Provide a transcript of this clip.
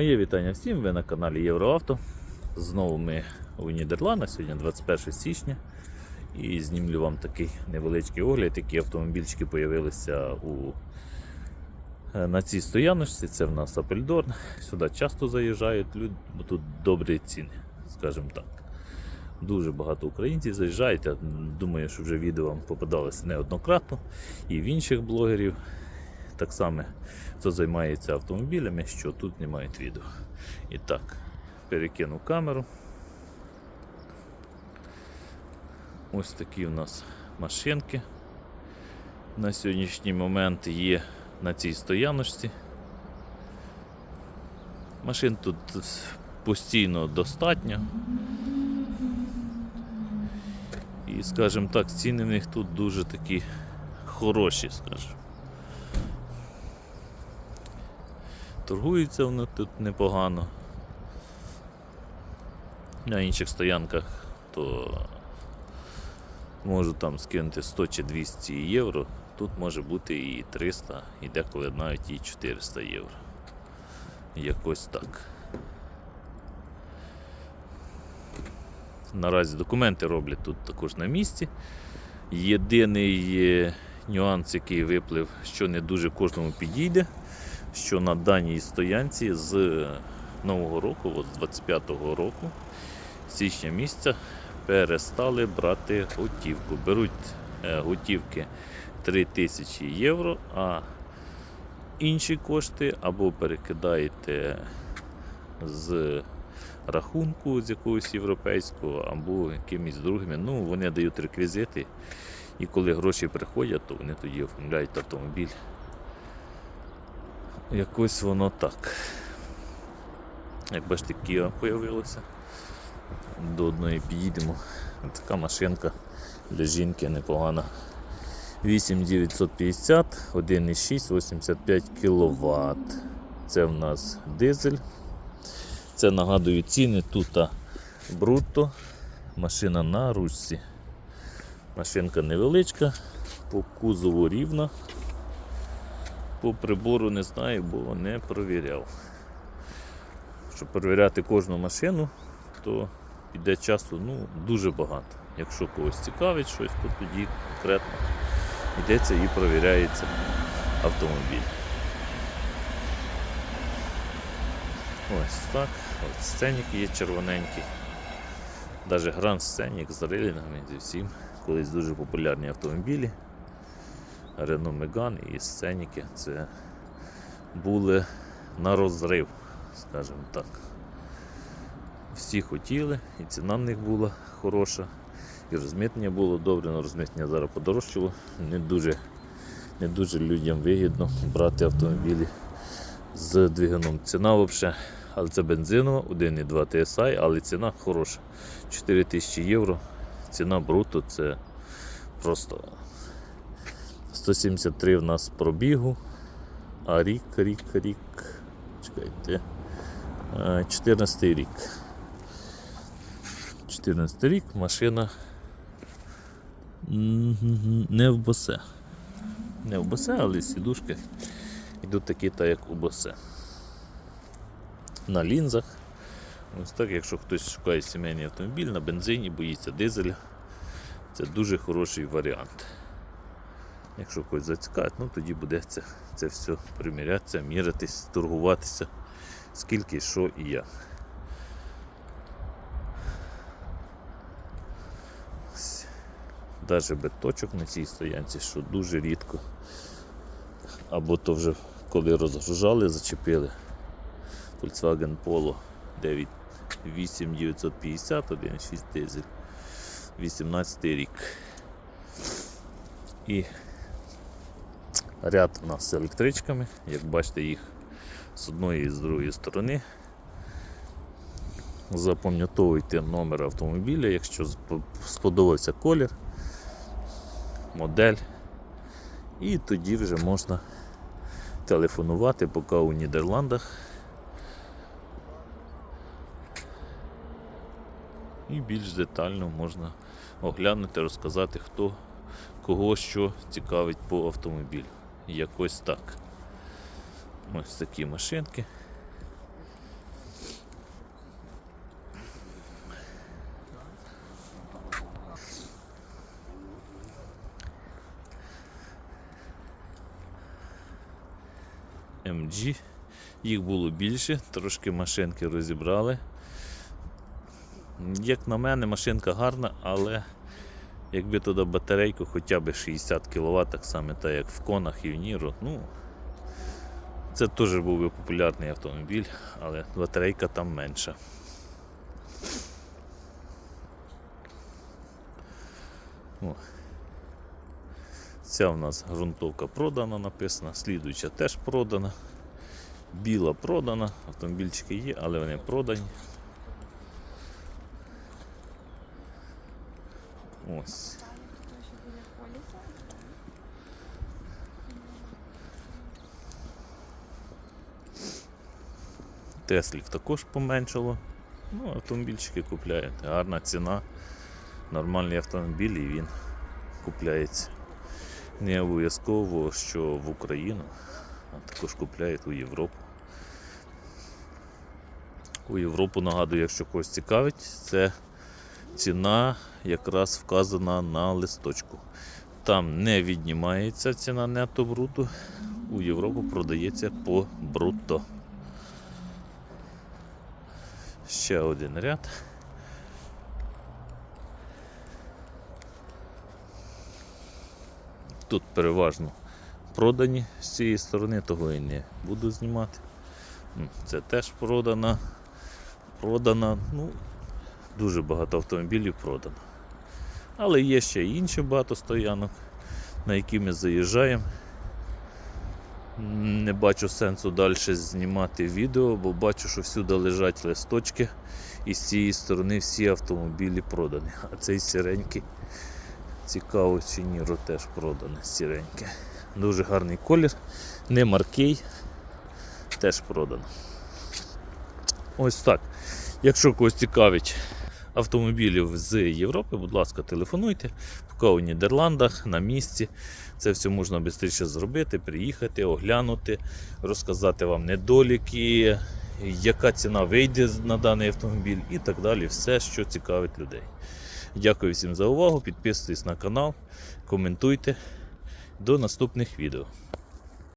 Моє вітання всім, ви на каналі Євроавто. Знову ми у Нідерландах, сьогодні 21 січня. І знімлю вам такий невеличкий огляд, які автомобільчики з'явилися у... е, на цій стояночці. Це в нас Апельдорн. Сюди часто заїжджають люди, бо тут добрі ціни, скажімо так. Дуже багато українців заїжджають. Я думаю, що вже відео вам попадалося неоднократно і в інших блогерів. Так само, хто займається автомобілями, що тут знімають відео. І так, перекину камеру. Ось такі у нас машинки. На сьогоднішній момент є на цій стояночці. Машин тут постійно достатньо. І, скажімо так, ціни в них тут дуже такі хороші, скажімо. Торгуються вони тут непогано. На інших стоянках то можу там скинути 100 чи 200 євро. Тут може бути і 300, і деколи навіть і 400 євро. Якось так. Наразі документи роблять тут також на місці. Єдиний нюанс, який виплив, що не дуже кожному підійде що на даній стоянці з нового року, от з 25-го року, січня місяця, перестали брати готівку. Беруть е, готівки 3000 євро, а інші кошти або перекидаєте з рахунку з якогось європейського, або якимись другими. Ну, вони дають реквізити. І коли гроші приходять, то вони тоді оформляють автомобіль. Якось воно так. Як бачите, Kia появилося. До одної підійдемо. Така машинка для жінки непогана. 8950, 1,6, 85 кВт. Це в нас дизель. Це нагадую ціни тут брутто. Машина на ручці. Машинка невеличка, по кузову рівна. По прибору не знаю, бо не провіряв. Щоб перевіряти кожну машину, то піде часу ну, дуже багато. Якщо когось цікавить щось, то тоді конкретно йдеться і провіряється автомобіль. Ось так. Ось сценік є червоненький. Навіть гранд сценік з рейлінгами зі всім. Колись дуже популярні автомобілі. Renault Megane і сценіки це були на розрив, скажімо так. Всі хотіли, і ціна в них була хороша, і розмитнення було добре, але розмитнення зараз подорожчало. Не дуже, не дуже людям вигідно брати автомобілі з двигуном. Ціна взагалі, але це бензинова, 1,2 TSI, але ціна хороша. 4 тисячі євро. Ціна бруто це просто 173 в нас пробігу, а рік, рік, рік. Чекайте. е, 14 рік. 14 рік машина не в босе. Не в босе, але сідушки йдуть такі, так як у босе. На лінзах. Ось так, якщо хтось шукає сімейний автомобіль на бензині, боїться дизеля, це дуже хороший варіант. Якщо когось зацікавить, ну тоді буде це, це все примірятися, мірятись, торгуватися, скільки, що і як. Навіть без точок на цій стоянці, що дуже рідко. Або то вже коли розгружали, зачепили. Volkswagen Polo 9, 8950, 1.6 дизель, 18 рік. І ряд у нас з електричками, як бачите, їх з одної і з другої сторони. Запам'ятовуйте номер автомобіля, якщо сподобався колір, модель. І тоді вже можна телефонувати, поки у Нідерландах. і більш детально можна оглянути, розказати, хто кого що цікавить по автомобілю. Якось так. Ось такі машинки. MG. Їх було більше, трошки машинки розібрали. Як на мене, машинка гарна, але якби туди батарейку хоча б 60 кВт, так само так як в конах і в Ніро, ну, це теж був би популярний автомобіль, але батарейка там менша. О. Ця в нас ґрунтовка продана, написана, слідуюча теж продана. Біла продана, автомобільчики є, але вони продані. Ось. Теслів також поменшало. Ну, автомобільчики купляють. Гарна ціна. Нормальний автомобіль і він купляється. Не обов'язково, що в Україну, а також купляють у Європу. У Європу нагадую, якщо когось цікавить, це ціна якраз вказана на листочку. Там не віднімається ціна нетто бруту, у Європу продається по брутто. Ще один ряд. Тут переважно продані з цієї сторони, того і не буду знімати. Це теж продана. Продана, ну, дуже багато автомобілів продано. Але є ще й інші багато стоянок, на які ми заїжджаємо. Не бачу сенсу далі знімати відео, бо бачу, що всюди лежать листочки, і з цієї сторони всі автомобілі продані. А цей сіренький Цікаво, чи Ніро теж продане сіреньке. Дуже гарний колір, не маркий, теж продано. Ось так. Якщо когось цікавить автомобілів з Європи, будь ласка, телефонуйте. Поки у Нідерландах, на місці. Це все можна швидше зробити, приїхати, оглянути, розказати вам недоліки, яка ціна вийде на даний автомобіль і так далі. Все, що цікавить людей. Дякую всім за увагу. Підписуйтесь на канал, коментуйте. До наступних відео.